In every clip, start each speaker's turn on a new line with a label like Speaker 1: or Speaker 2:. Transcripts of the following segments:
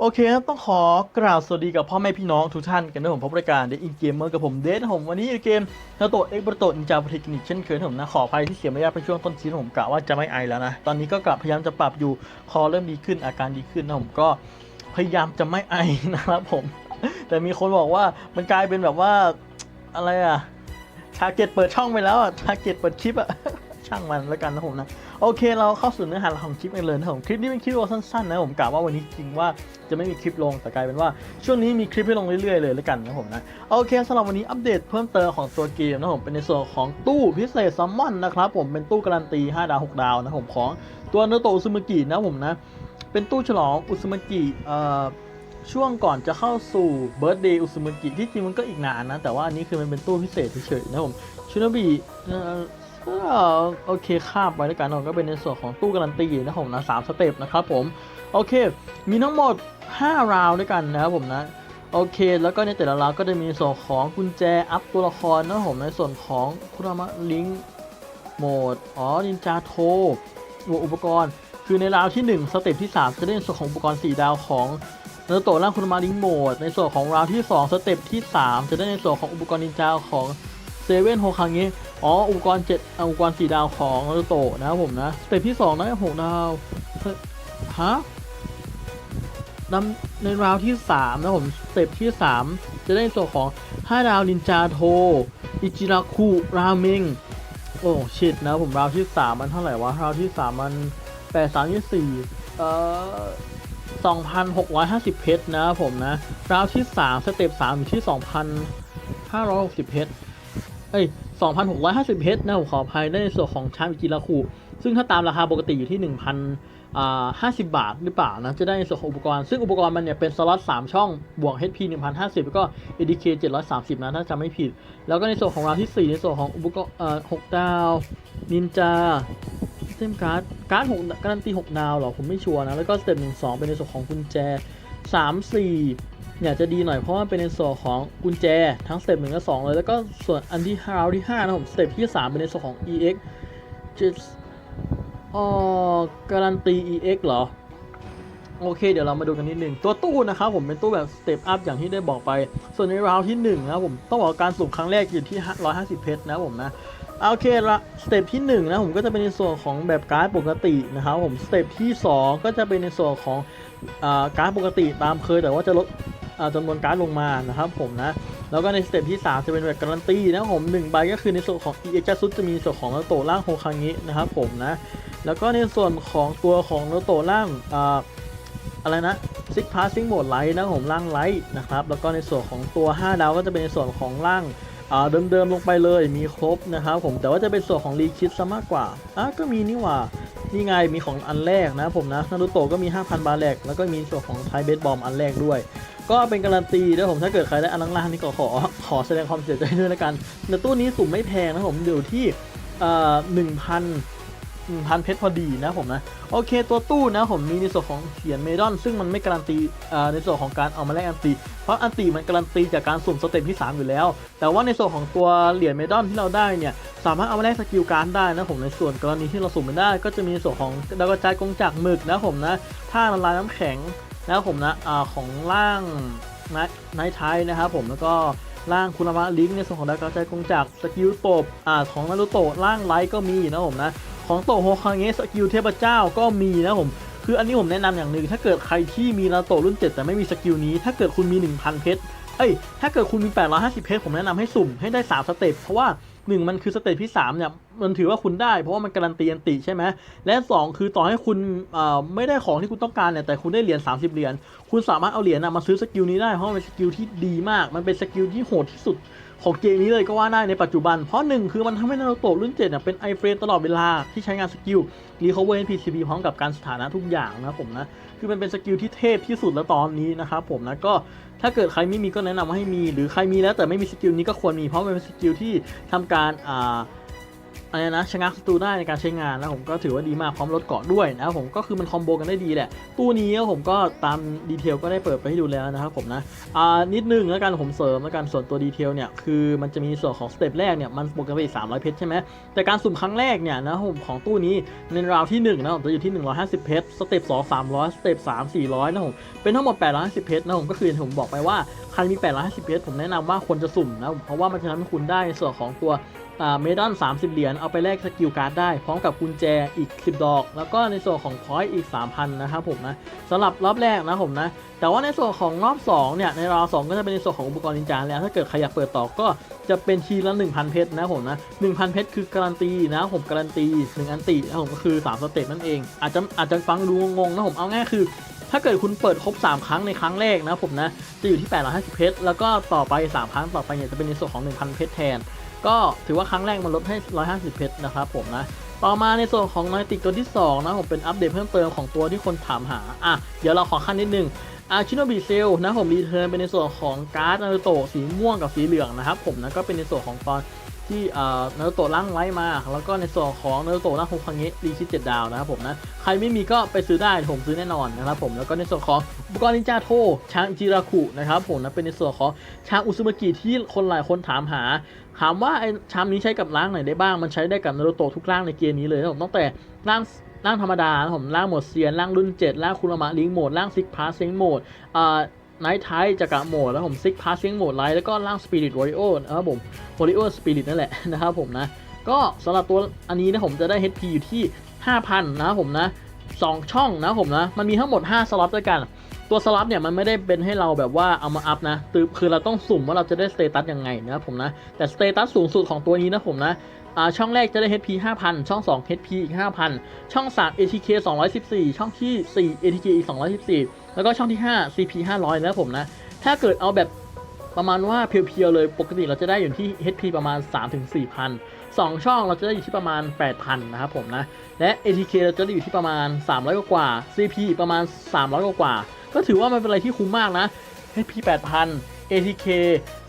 Speaker 1: โอเคครับต้องขอกราบสวัสดีกับพ่อแม่พี่น้องทุกท่านกันนะผมพบรายการเดอินเกมเมอร์กับผมเดนนะผมวันนี้เกมนาโตเอ็กบโตนินจาเทคนิคเช่นเคยนะผมนะขออภัยที่เสียมารยาทไปช่วงต้นซีนผมกะว่าจะไม่ไอแล้วนะ ตอนนี้ก็กลับพยายามจะปรับอยู่คอเริ่มดีขึ้นอาการดีขึ้นนะผมก็พยายามจะไม่ไอนะครับผม แต่มีคนบอกว่ามันกลายเป็นแบบว่าอะไรอะทาร์เก็ตเปิดช่องไปแล้วอะทาร์เก็ตเปิดคลิปอะช่างมันแล้วกันนะผมนะ โอเคเราเข้าสู่เนื้อหาของคลิปกันเลยนะผมคลิปนี้เป็นคลิปสั้นๆนะผมกะว่าวันนี้จริงว่าจะไม่มีคลิปลงแต่กลายเป็นว่าช่วงนี้มีคลิปให้ลงเรื่อยๆเลยแล้วกันนะผมนะโอเคสำหรับวันนี้อัปเดตเพิ่มเติมของตัวเกมนะผมเป็นในส่วนของตู้พิเศษซัมมอนนะครับผมเป็นตู้การันตี 5 ดาว 6 ดาวนะผมของตัวเนโตอุซุมกินะผมนะเป็นตู้ฉลองอุซุมกิเอ่อช่วงก่อนจะเข้าสู่เบิร์ d เดย์อุซุมกิที่จริงมันก็อีกนานนะแต่ว่าอันนี้คือมันเป็นตู้พิเศษเฉยๆนะผมชินบิเอ่อ ก็โอเคข้ามไปแล้วกันผมก็เป็นในส่วนของตู้การันตีนะผมนะสามสเต็ปนะครับผมโอเค มีทั้งหมด 5 ราวด้วยกันนะครับผมนะโอเค แล้วก็ในแต่ละราวก็จะมีส่วนของกุญแจอัพตัวละครนะผมในส่วนของคุรามะลิงโหมดอ๋อนินจาโทอุปกรณ์ คือในราวที่ 1 สเต็ปที่ 3 จะได้ในส่วนของอุปกรณ์ 4 ดาวของเนโตะร่างคุรามะลิงโหมด ในส่วนของราวที่ 2 สเต็ปที่ 3 จะได้ในส่วนของอุปกรณ์นินจาของเซเว่นโฮคังเงะ อ๋อ อุปกรณ์เจ็ดอุปกรณ์สี่ดาวของนารูโตะนะครับผมนะ สเต็ปที่สองได้หกดาวฮะนำในราวที่สามนะผมสเต็ปที่สามจะได้ส่วของห้าดาวนินจาโทอิจิราคุราเมงโอ้ชิดนะผมราวที่สามมันเท่าไหร่วะราวที่สามมันแปดสามยี่สี่เอ่อสองพันหกร้อยห้าสิบเพชรนะผมนะราวที่สามสเต็ปสามอยู่ที่สองพันห้าร้อยหกสิบเพชรเอ้ย 2,650เพชรนะผมขออภัยได้ในส่วนของชามอิจิราคุซึ่งถ้าตามราคาปกติอยู่ที่ 1,000อ่า50 บาทหรือเปล่านะ จะได้ในส่วนของอุปกรณ์ ซึ่งอุปกรณ์มันเนี่ยเป็นสล็อต 3 ช่อง บวก HP 1,050 แล้วก็ ADK 730 นะ ถ้าจำไม่ผิด แล้วก็ในส่วนของราวที่ 4 ในส่วนของอุปกรณ์เอ่อ6ดาว นินจาเต็มการ์ด การ์ด6การันตี 6 ดาวเหรอ ผมไม่ชัวร์นะ แล้วก็สเต็ป1 2 เป็นในส่วนของกุญแจ 3 4 เนี่ยจะดีหน่อยเพราะว่าเป็นในส่วนของกุญแจทั้งสเต็ปหนึ่งและสองเลย แล้วก็ส่วนอันที่ห้าที่ห้านะผมสเต็ปที่สามเป็นในส่วนของ EX จะอ๋อการันตี EX เหรอโอเค เดี๋ยวเรามาดูกันนิดหนึ่งตัวตู้นะครับผมเป็นตู้แบบสเต็ปอัพอย่างที่ได้บอกไป ส่วนในราวที่1นะครับผมต้องบอกการสุ่มครั้งแรกอยู่ที่ 150 เพชรนะผมนะโอเคละสเต็ปที่1นะผมก็จะเป็นในส่วนของแบบการ์ดปกตินะครับผมสเต็ปที่ 2 ก็จะเป็นในส่วนของอ่าการ์ดปกติตามเคยแต่ว่าจะลด จำนวนการ์ดลงมานะครับผมนะ แล้วก็ในสเต็ปที่ 3 จะเป็นแบบการันตีนะผม1ใบก็คือในส่วนของ e x ซุสจะมีส่วนของโนโตะร่างโฮคังงินะครับผมนะ แล้วก็ในส่วนของตัวของโนโตะร่างอ่าอะไรนะซิกพาซิงโหมดไลท์นะผมร่างไลท์นะครับ แล้วก็ในส่วนของตัว 5 ดาวก็จะเป็นในส่วนของร่างเดิมๆลงไปเลยมีครบนะครับผมแต่ว่าจะเป็นส่วนของรีคิดซะมากกว่าอะก็มีนี่หว่า นี่ไงมีของอันแรกนะผมนะนารูโตะก็มี 5,000 บาทแรกแล้วก็มีส่วนของไทเบสบอมอันแรกด้วย ก็เป็นการันตีนะผมถ้าเกิดใครได้อันล่างๆนี่ก็ขอขอแสดงความเสียใจด้วยละกันแต่ตู้นี้สุ่มไม่แพงนะผมอยู่ที่เอ่อหนึ่งพัน พันเพชรพอดีนะผมนะ โอเคตัวตู้นะผมมีในส่วนของเหรียญเมดอน ซึ่งมันไม่การันตีในส่วนของการเอามาแลกอันตี เพราะอันตีมันการันตีจากการสุ่มสเต็ปที่ 3 อยู่แล้ว แต่ว่าในส่วนของตัวเหรียญเมดอนที่เราได้เนี่ยสามารถเอามาแลกสกิลการ์ดได้นะผมในส่วนกรณีที่เราสุ่มไม่ได้ ก็จะมีส่วนของดาวกระจายกงจักหมึกนะผมนะท่าละลายน้ำแข็งนะผมนะอของล่างไนท์ไทนะครับผมแล้วก็ร่างคุณามะลิงในส่วนของดาวกระจายกงจักสกิลตบอ่าของนารุโตะร่างไลท์ก็มีนะผมนะ ของโตโฮคังเงะสกิลเทพเจ้าก็มีนะผมคืออันนี้ผมแนะนำอย่างหนึ่งถ้าเกิดใครที่มีนาโตรุ่น 7 แต่ไม่มีสกิลนี้ ถ้าเกิดคุณมี 1,000 เพชรเอ้ยถ้าเกิดคุณมี 850 เพชรผมแนะนำให้สุ่มให้ได้ 3 สเต็ปเพราะว่า 1 มันคือสเต็ปที่ 3 เนี่ย มันถือว่าคุณได้เพราะว่ามันการันตีอันติใช่ไหมและ 2 คือต่อให้คุณเอ่อไม่ได้ของที่คุณต้องการเนี่ยแต่คุณได้เหรียญ30 เหรียญคุณสามารถเอาเหรียญน่ะมาซื้อสกิลนี้ได้เพราะมันเป็นสกิลที่ดีมาก มันเป็นสกิลที่โหดที่สุด ของเกมนี้เลยก็ว่าได้ในปัจจุบัน เพราะหนึ่งคือมันทำให้นารูโตะรุ่น7เนี่ยเป็นไอเฟรมตลอดเวลาที่ใช้งานสกิลรีคอเวอร์ NPCB พร้อมกับการสถานะทุกอย่างนะผมนะคือมันเป็นสกิลที่เทพที่สุดแล้วตอนนี้นะครับผมนะก็ถ้าเกิดใครไม่มีก็แนะนำว่าให้มี หรือใครมีแล้วแต่ไม่มีสกิลนี้ก็ควรมีเพราะมันเป็นสกิลที่ทำการอ่า อะไรนะชะงักศัตรูได้ในการใช้งานนะผมก็ถือว่าดีมากพร้อมลดเกาะด้วยนะครับผมก็คือมันคอมโบกันได้ดีแหละ ตู้นี้ผมก็ตามดีเทลก็ได้เปิดไปให้ดูแล้วนะครับผมนะอ่านิดนึงแล้วกันผมเสริมแล้วกันส่วนตัวดีเทลเนี่ยคือมันจะมีส่วนของสเต็ปแรกเนี่ยมันปกติ300 เพชรใช่ไหมแต่การสุ่มครั้งแรกเนี่ยนะผมของตู้นี้ในราวที่1นะผมจะอยู่ที่ 150 เพชรสเต็ป2 300 สเต็ป3 400นะผมเป็นทั้งหมด850เพชรนะผมก็คือผมบอกไปว่าใครมี850เพชรผมแนะนำว่าควรจะสุ่มนะเพราะว่ามันจะทำให้คุณได้ในส่วนของตัว เมดอน 30 เหรียญเอาไปแลกสกิลการ์ดได้ พร้อมกับกุญแจอีก 10 ดอก แล้วก็ในส่วนของพอยต์อีก 3,000 นะครับผมนะสำหรับรอบแรกนะผมนะ แต่ว่าในส่วนของรอบ 2 เนี่ย ในรอบ2ก็จะเป็นในส่วนของอุปกรณ์นินจาแล้ว ถ้าเกิดใครอยากเปิดต่อก็จะเป็นทีละ 1,000 เพชรนะผมนะ 1,000 เพชรคือการันตีนะผมการันตี 1 อันตินะผมก็คือ 3 สเต็ปนั่นเอง อาจจะอาจจะฟังดูงงนะผมเอาง่ายคือถ้าเกิดคุณเปิดครบ 3 ครั้งในครั้งแรกนะผมนะ จะอยู่ที่ 850 เพชร แล้วก็ต่อไป 3 ครั้งต่อไปเนี่ยจะเป็นในส่วนของ 1,000 เพชรแทน ก็ถือว่าครั้งแรกมันลดให้ 150 เพชรนะครับผมนะ ต่อมาในส่วนของนอยติกตัวที่ 2 นะผมเป็นอัปเดตเพิ่มเติมของตัวที่คนถามหา อะ เดี๋ยวเราขอขั้นนิดนึงอาชิโนบิเซลนะผมรีเทิร์นเป็นในส่วนของการ์ดนารูโตะสีม่วงกับสีเหลืองนะครับผมนะก็เป็นในส่วนของตอน ที่เอ่อนารูโตะร่างไว้มา แล้วก็ในส่วนของนารูโตะร่างโฮคังเงะรีชิตเจ็ดดาวนะครับผมนะ ใครไม่มีก็ไปซื้อได้ผมซื้อแน่นอนนะครับผม แล้วก็ในส่วนของอุปกรณ์นินจาโทช้างจิราคุนะครับผมนะ เป็นในส่วนของช้างอุซุมากิที่คนหลายคนถามหา ถามว่าไอ้ชามนี้ใช้กับร่างไหนได้บ้าง มันใช้ได้กับนารูโตะทุกร่างในเกมนี้เลยนะผมตั้งแต่ร่างร่างธรรมดานะผมร่างหมดเซียนร่างรุ่น 7ร่างคุรามะลิงโหมดร่างซิกพาสเซงโหมดอ่า ไนท์ไทจักระโหมดแล้วผมซิกพาสเซงโหมดไลท์แล้วก็ล่างสปิริตวอริโอนะครับผมวอริโอสปิริตนั่นแหละนะครับผมนะ ก็สำหรับตัวอันนี้นะผมจะได้ HP อยู่ที่ 5,000 นะครับผมนะ 2 ช่องนะผมนะ มันมีทั้งหมด 5 สล็อตด้วยกัน ตัวสล็อตเนี่ยมันไม่ได้เป็นให้เราแบบว่าเอามาอัพนะคือคือเราต้องสุ่มว่าเราจะได้สเตตัสยังไงนะผมนะ แต่สเตตัสสูงสุดของตัวนี้นะผมนะช่องแรกจะได้ HP 5,000 ช่อง 2 HP อีก 5,000 ช่อง 3 ATK 214 ช่องที่ 4 ATK อีก 214 แล้วก็ช่องที่ 5 CP 500นะผมนะ ถ้าเกิดเอาแบบประมาณว่าเพียวๆเลยปกติเราจะได้อยู่ที่ HP ประมาณ 3-4,000 2 ช่องเราจะได้อยู่ที่ประมาณ 8,000 นะครับผมนะ และ ATK เราจะได้อยู่ที่ประมาณ 300 กว่า CP ประมาณ 300 กว่า ก็ถือว่ามันเป็นอะไรที่คุ้มมากนะ HP 8,000 ATK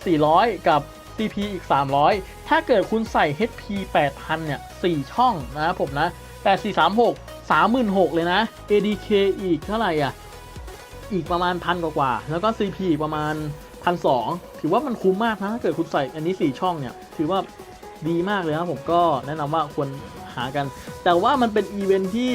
Speaker 1: 400 กับ CP อีก 300 ถ้าเกิดคุณใส่ HP 8,000 เนี่ย 4 ช่องนะครับผมนะ 8436 36,000 เลยนะ ADK อีกเท่าไหร่อะ อีกประมาณพันกว่าๆแล้วก็ CP ประมาณพันสถือว่ามันคุ้มมากนะ ถ้าเกิดคุณใส่อันนี้ 4 ช่องเนี่ย ถือว่าดีมากเลยนะผมก็แนะนำว่าควรหากัน แต่ว่ามันเป็นอีเวนท์ที่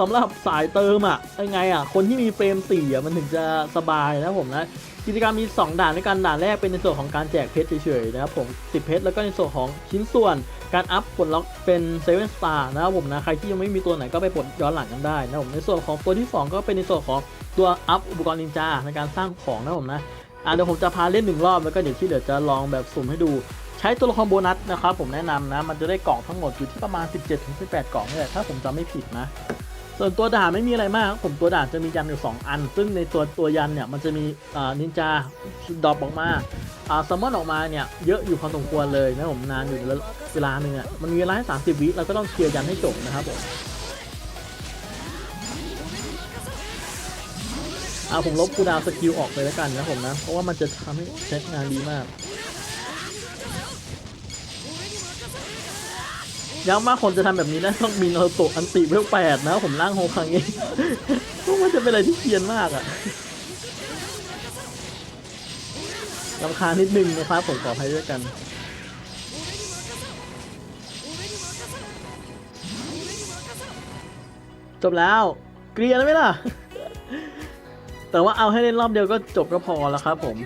Speaker 1: สำหรับสายเติมอะยังไงอะคนที่มีเฟรม4อะมันถึงจะสบายนะผมนะกิจกรรมมี 2 ด่านด้วยกันด่านแรกเป็นในส่วนของการแจกเพชรเฉยๆนะครับผม10เพชรแล้วก็ในส่วนของชิ้นส่วนการอัพปลดล็อกเป็น7 Star นสตาร์นะครับผมนะใครที่ยังไม่มีตัวไหนก็ไปปลดย้อนหลังกันได้นะผมในส่วนของตัวที่ 2 ก็เป็นในส่วนของตัวอัพอุปกรณ์นินจาในการสร้างของนะผมนะอะเดี๋ยวผมจะพาเล่นหนึ่งรอบแล้วก็เดี๋ยวที่เดี๋ยวจะลองแบบสุ่มให้ดู ใช้ตัวละครโบนัสนะครับผมแนะนำนะมันจะได้กล่องทั้งหมดอยู่ที่ประมาณ 17-18 กล่องนี่แหละถ้าผมจำไม่ผิดนะ ส่วนตัวด่านไม่มีอะไรมากครับผมตัวด่านจะมียันอยู่ 2 อัน ซึ่งในตัวตัวยันเนี่ยมันจะมีอ่านินจาดรอปออกมาอ่าซัมมอนออกมาเนี่ยเยอะอยู่พอสมควรเลยนะผมนานอยู่แล้วเวลาหนึ่งอะมันมีเวลาให้30 วิเราก็ต้องเคลียร์ยันให้จบนะครับผมอ่าผมลบคูดาวสกิลออกเลยแล้วกันนะผมนะ เพราะว่ามันจะทำให้ใช้งานดีมาก ย้ำว่าคนจะทำแบบนี้นะต้องมีโนโตะอันติเวลแปดนะผมร่างโฮคังเองพวกมันจะเป็นอะไรที่เคียนมากอะลำคาญนิดนึงนะครับผมขออภัยด้วยกันจบแล้ว เกลียนไหมล่ะ แต่ว่าเอาให้เล่นรอบเดียวก็จบก็พอแล้วครับผม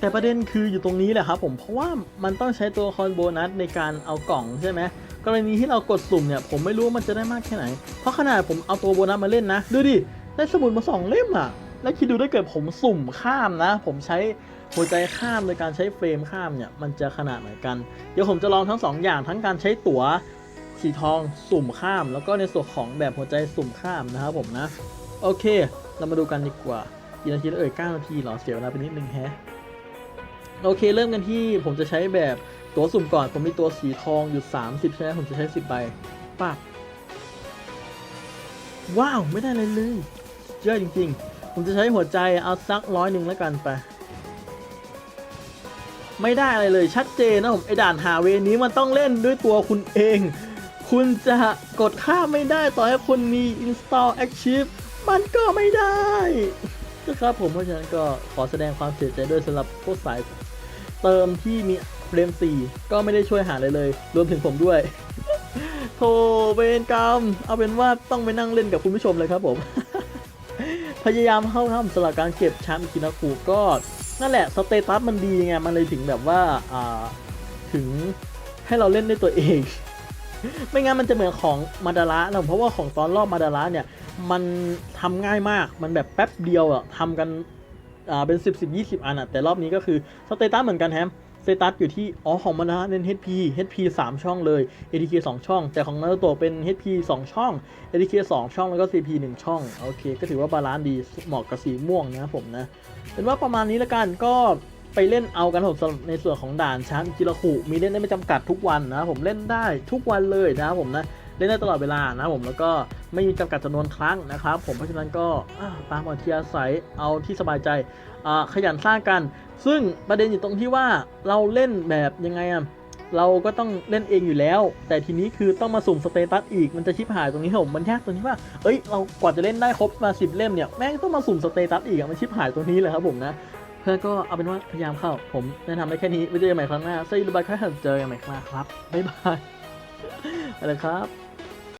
Speaker 1: แต่ประเด็นคืออยู่ตรงนี้แหละครับผม เพราะว่ามันต้องใช้ตัวละครโบนัสในการเอากล่องใช่ไหม กรณีที่เรากดสุ่มเนี่ยผมไม่รู้ว่ามันจะได้มากแค่ไหน เพราะขนาดผมเอาตัวโบนัสมาเล่นนะ ดูดิ ได้สมุดมาสองเล่มอะแล้วคิดดูถ้าเกิดผมสุ่มข้ามนะ ผมใช้หัวใจข้ามโดยการใช้เฟรมข้ามเนี่ยมันจะขนาดไหนกัน เดี๋ยวผมจะลองทั้งสองอย่างทั้งการใช้ตั๋วสีทองสุ่มข้าม แล้วก็ในส่วนของแบบหัวใจสุ่มข้ามนะครับผมนะ โอเค เรามาดูกันดีกว่ากี่นาทีแล้วเอ่ย9นาทีหรอเสียเวลาไปนิดนึงแฮะโอเค เริ่มกันที่ผมจะใช้แบบ ตัวสุ่มก่อน ผมมีตัวสีทองอยู่ 30 ใช่ไหมผมจะใช้ 10 ใบปั๊บว้าว ไม่ได้เลยเลยเยอะจริง ๆ ผมจะใช้หัวใจเอาสักร้อยหนึ่งแล้วกันไป ไม่ได้อะไรเลยชัดเจนนะผมไอด่านหาเวนี้มันต้องเล่นด้วยตัวคุณเอง คุณจะกดข้าไม่ได้ต่อให้คุณมี install archive มันก็ไม่ได้นะครับผมเพราะฉะนั้นก็ขอแสดงความเสียใจด้วยสำหรับพวกสายเติมที่มี เฟรม 4 ก็ไม่ได้ช่วยหาเลยเลย รวมถึงผมด้วยโธ่เวรกรรม เอาเป็นว่าต้องไปนั่งเล่นกับคุณผู้ชมเลยครับผม พยายามเข้าทำสำหรับการเก็บแชมป์อิกินาคุก็ นั่นแหละ สเตตัสมันดีไง มันเลยถึงแบบว่าอ่าถึงให้เราเล่นด้วยตัวเอง ไม่งั้นมันจะเหมือนของมาดาระนะเพราะว่าของตอนรอบมาดาระเนี่ย มันทำง่ายมาก มันแบบแป๊บเดียวอะทำกัน อ่า เป็น 10 10 20 อันอะแต่รอบนี้ก็คือ สเตตัสเหมือนกันแฮม ตตัสอยู่ที่อ๋อของมาดาระเน้น HP HP 3 ช่องเลย ATK 2 ช่อง แต่ของนารูโตะเป็น HP 2 ช่อง ATK 2 ช่องแล้วก็ CP 1 ช่อง โอเค ก็ถือว่าบาลานซ์ดีเหมาะกับสีม่วงนะผมนะ เป็นว่าประมาณนี้ละกันก็ไปเล่นเอากันผมสำหรับในส่วนของด่านช้างจิระคุมีเล่นได้ไม่จำกัดทุกวันนะผมเล่นได้ทุกวันเลยนะผมนะ เล่นได้ตลอดเวลานะผมแล้วก็ไม่มีจำกัดจำนวนครั้งนะครับ ผมเพราะฉะนั้นก็อ่าตามอัธยาศัยเอาที่สบายใจขยันสร้างกัน ซึ่งประเด็นอยู่ตรงที่ว่าเราเล่นแบบยังไงอะเราก็ต้องเล่นเองอยู่แล้ว แต่ทีนี้คือต้องมาสุ่มสเตตัสอีกมันจะชิบหายตรงนี้ครับผมมันยากตรงที่ว่าเอ้ยเรากว่าจะเล่นได้ครบมาสิบเล่มเนี่ยแม่งต้องมาสุ่มสเตตัสอีกอะมันชิบหายตรงนี้เลยครับผมนะเพื่อนก็เอาเป็นว่าพยายามเข้า ผมแนะนำได้แค่นี้ไว้เจอกันใหม่ครั้งหน้าซีรูบายค่อยเจอกันใหม่ครั้งหน้าครับบ๊ายบายไปเลยครับ